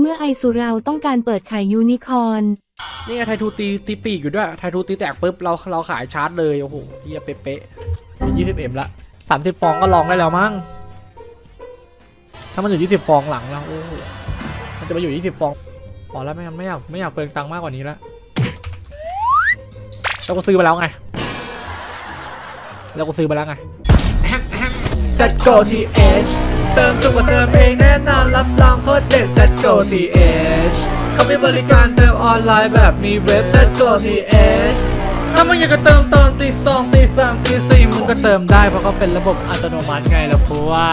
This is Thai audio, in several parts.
เมื่อไอสุเราต้องการเปิดขายยูนิคอร์นนี่ไงไททูตีตีปีกอยู่ด้วยไททูตีแตกปุ๊บเราเราขายชาร์จเลย โอ้โหเฮียเป๊ะๆยี่สิบเอ็มละสามสิบฟองก็ลองได้แล้วมั้งถ้ามันอยู่ยี่สิบฟองหลังแล้วโอ้โหมันจะไปอยู่ยี่สิบฟองพอแล้วไม่งั้นไม่อยากไม่อยากเปลืองตังค์มากกว่านี้แล้วเราก็ซื้อไปแล้วไงเราก็ซื้อไปแล้วไง Set Go TH เติมตัวเติมเองแน่นอนรับรองโคตรเด็ด Set Go TH เขามีบริการเติมออนไลน์แบบมีเว็บ Set Go TH ถ้ามึงอยากจะเติมตอนตีสองตีสามตีสี่มึงก็เติมได้เพราะเขาเป็นระบบอัตโนมัติไงล่ะเพราะว่า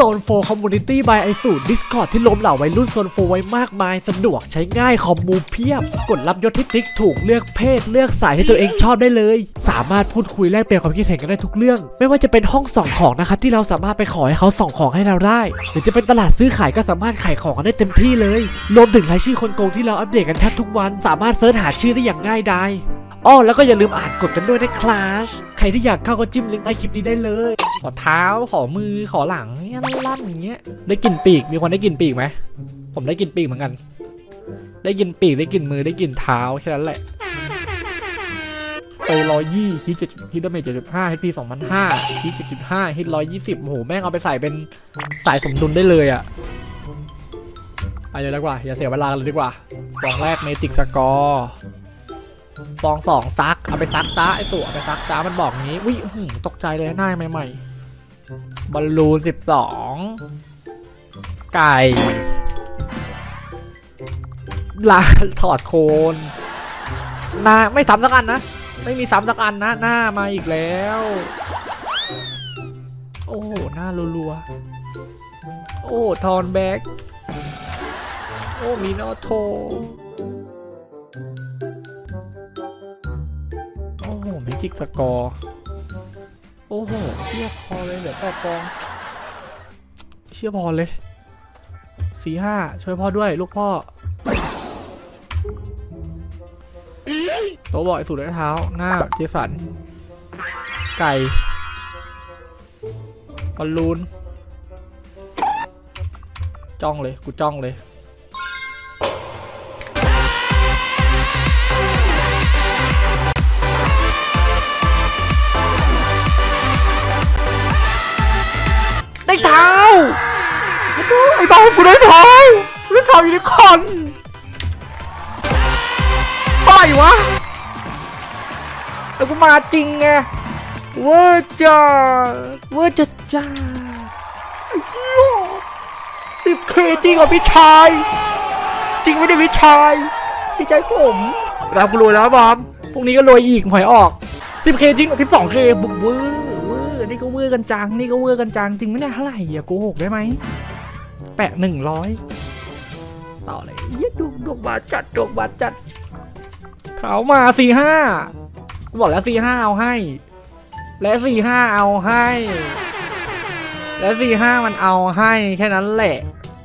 โซนโฟคอมมูนิตี้บายไอสู Discord ที่ล้มเหล่าวัยรุ่นโซนโฟไว้มากมายสะดวกใช้ง่ายคอมมูเพียบ กดรับยศที่ติ๊กถูกเลือกเพศเลือกสายที่ตัวเองชอบได้เลย สามารถพูดคุยแลกเปลี่ยนความคิดเห็นกันได้ทุกเรื่อง ไม่ว่าจะเป็นห้องส่องของนะครับที่เราสามารถไปขอให้เขาส่องของให้เราได้ หรือจะเป็นตลาดซื้อขายก็สามารถขายของกันได้เต็มที่เลยรวมถึงรายชื่อคนโกงที่เราอัปเดตกันแทบทุกวัน สามารถเสิร์ชหาชื่อได้อย่างง่ายดายอ้อแล้วก็อย่าลืมอ่านกดกันด้วยนะคลาส ใครที่อยากเข้าก็จิ้มลิงก์ใต้คลิปนี้ได้เลย ขอเท้า ขอมือ ขอหลังเงี้ยลั่นอย่างเงี้ย ได้กลิ่นปีก มีคนได้กลิ่นปีกไหม ผมได้กลิ่นปีกเหมือนกัน ได้กลิ่นปีก ได้กลิ่นมือ ได้กลิ่นเท้าแค่นั้นแหละไปร้อยยี่คิดเจ็ดคิดดาเมจเจ็ดจุดห้าฮิตพีสองพันห้าคิดเจ็ดจุดห้าฮิตร้อยยี่สิบโอ้โหแม่งเอาไปใส่เป็นสายสมดุลได้เลยอะไปเลยดีกว่า อย่าเสียเวลาเลยดีกว่าฟองแรกเมจิกสกอร์ ฟองสองซัก เอาไปซักจ้าไอ้สู่เอาไปซักจ้ามันบอกงี้วิหือตกใจเลยหน้าใหม่ๆบอลลูนสิบสองไก่ลาถอดโคนหน้าไม่ซ้ำสักอันนะ ไม่มีซ้ำสักอันนะ หน้ามาอีกแล้ว โอ้หน้ารัวๆโอ้ ทอนแบ็กโอ้ มีโนโท อ้โหเมจิกสกอร์ โอ้โหเชี่ยพอเลยเหลือแปดฟอง เชี่ยพอเลยสี่ห้าช่วยพ่อด้วย ลูกพ่อโตวบอยสูดด้วยเท้า หน้าเจสัน ไก่บอลลูน จ้องเลย กูจ้องเลย ได้เท้าไอ้บ้ากูได้เท้ากูได้เท้ายูนิคอร์นปล่อยวะแล้วกูมาจริงไงเวอร์จ้าเวอร์จ้าจ้าสิบเคจริงเหรอพี่ชาย จริงไม่ได้พี่ชายพี่ชายผมรับกูรวยแล้วบอมพรุ่งนี้ก็รวยอีกหวยออกสิบเคจริงเหรอสิบสองเคบุกเวอร์เวอร์ นี่ก็เวอร์กันจัง นี่ก็เวอร์กันจัง จริงไหมเนี่ยเท่าไหร่อย่าโกหกได้ไหมแปะหนึ่งร้อยต่อเลยเยี่ยดวงดวงบาจัดดวงบาจัดเขามาสี่ห้าบอกแล้วสี่ห้าเอาให้ และสี่ห้าเอาให้ และสี่ห้ามันเอาให้แค่นั้นแหละ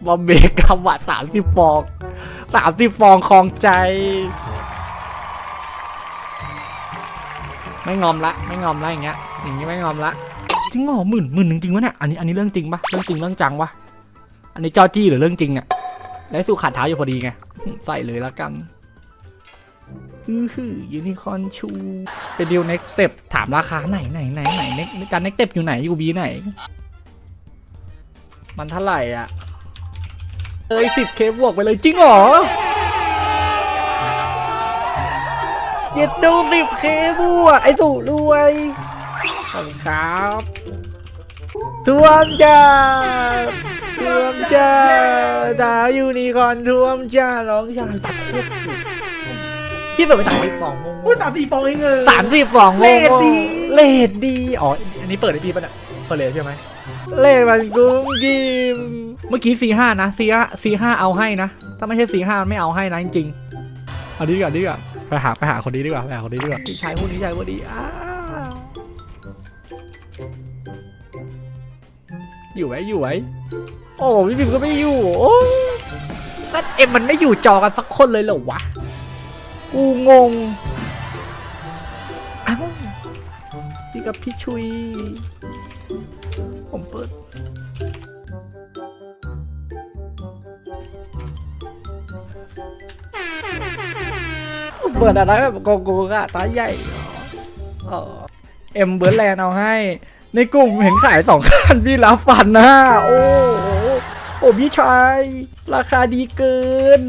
บอมเบกกำวัดสามสิบฟองสามสิบฟองคลองใจ ไม่งอมละ ไม่งอมละอย่างเงี้ยอย่างงี้ไม่งอมละ จริงเหรอหมื่นหมื่นหนึ่งจริงวะเนี่ยอันนี้อันนี้เรื่องจริงปะเรื่องจริงเรื่องจังปะอันนี้จ้าจี้หรือเรื่องจริงเนี่ยและสู่ขาดเท้าอยู่พอดีไงใส่เลยละกันอือหือยูนิคอนชูไปดิว next step ถามราคาไหนไหนไหนไหน next การ next step อยู่ไหนอยู่บีไหน มันเท่าไหร่อะเอ้ยสิบเคบวกไปเลยจริงเหรอเจ็ดดูสิบเคบวกไอ้สู่รวยขอบคุณครับ ท่วมจ้าท่วมจ้าดาวยูนิคอร์นท่วมจ้าร้องชายตัดโคตรถูกพี่เปิดไปสามสิบสองงงอุ้ยสามสี่ฟองเองเออสามสิบสองงงเลขดีเลดดีอ๋ออันนี้เปิดได้พี่ป่ะเนี่ยเปิดเลยใช่ไหมเลขมันกุ้งกิมเมื่อกี้สี่ห้านะสี่ห้าสี่ห้าเอาให้นะ ถ้าไม่ใช่สี่ห้าไม่เอาให้นะจริงๆเอาดีกว่าดีกว่าไปหาไปหาคนนี้ดีกว่าไปหาคนนี้ดีกว่าพี่ชายพวกนี้ชายพวกนี้อ้า อยู่ไหมอยู่ไหมโอ้พี่พิมก็ไม่อยู่ซัดเอ็มมันไม่อยู่จอกันสักคนเลยเหรอวะกูงงอ้าวพี่กับพี่ชุย ผมเปิดเปิดอะไรแบบโกงๆอะตาใหญ่เอ็มเบิร์ดแลนด์เอาให้ ในกลุ่มเห็นขายสองคันพี่รับฟันนะโอ้โหโอ้พี่ชายราคาดีเกิน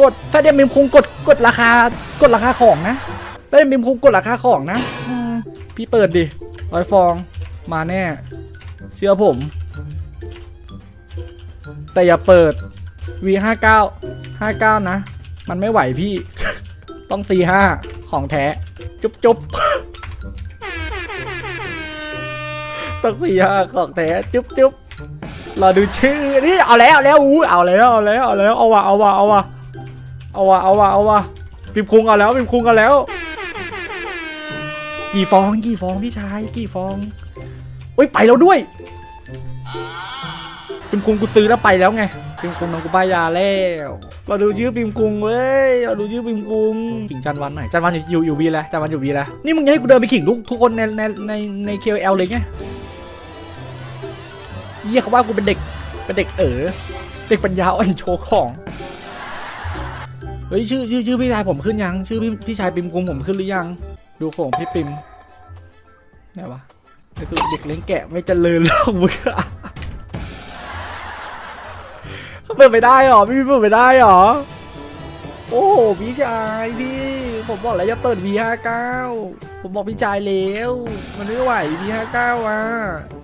กดถ้าเดมิมคงกดกดราคากดราคาของนะถ้าเดมิมคงกดราคาของนะพี่เปิดดิร้อยฟองมาแน่ เชื่อผม แต่อย่าเปิด V59 59 นะ มันไม่ไหวพี่ ต้อง C5 ของแท้ จุ๊บจุ๊บ ต้อง C5 ของแท้จุ๊บจุ๊บเราดูชื่อนี่เอาแล้วเอาแล้วอู้เอาแล้วเอาแล้วเอาแล้วเอาว่ะเอาว่ะเอาว่ะเอาว่ะเอาว่ะเอาว่ะปิมคุงเอาแล้วปิมคุงเอาแล้ว กี่ฟองกี่ฟองพี่ชายกี่ฟองอุ้ยไปแล้วด้วยปิมคุงกูซื้อแล้วไปแล้วไงปิมคุงน้องกูป้ายยาแล้วมาดูชื่อปิมคุงเว้ยมาดูชื่อปิมคุงขิงจันวันหน่อยจันวันอยู่อยู่อยู่วีแล้วจันวันอยู่วีแล้วนี่มึงจะให้กูเดินไปขิงทุกทุกคนในในในในเคเอลเลยไง เยี่ยเขาว่ากูเป็นเด็ก เป็นเด็กเอ๋อเด็กปัญญาอ่อนโชว์ของ เฮ้ยชื่อชื่อชื่อพี่ชายผมขึ้นยัง ชื่อพี่พี่ชายปิมคุงผมขึ้นหรือยัง ดูของพี่ปิมไหนวะไอ้ตัวเด็กเลี้ยงแกะไม่เจริญหรอกมึงอะเขาเปิดไม่ได้หรอพี่เปิดไม่ได้หรอ โอ้โหพี่ชายพี่ ผมบอกแล้วจะเปิด V59 ผมบอกพี่ชายแล้ว มันไม่ไหว V59 อะ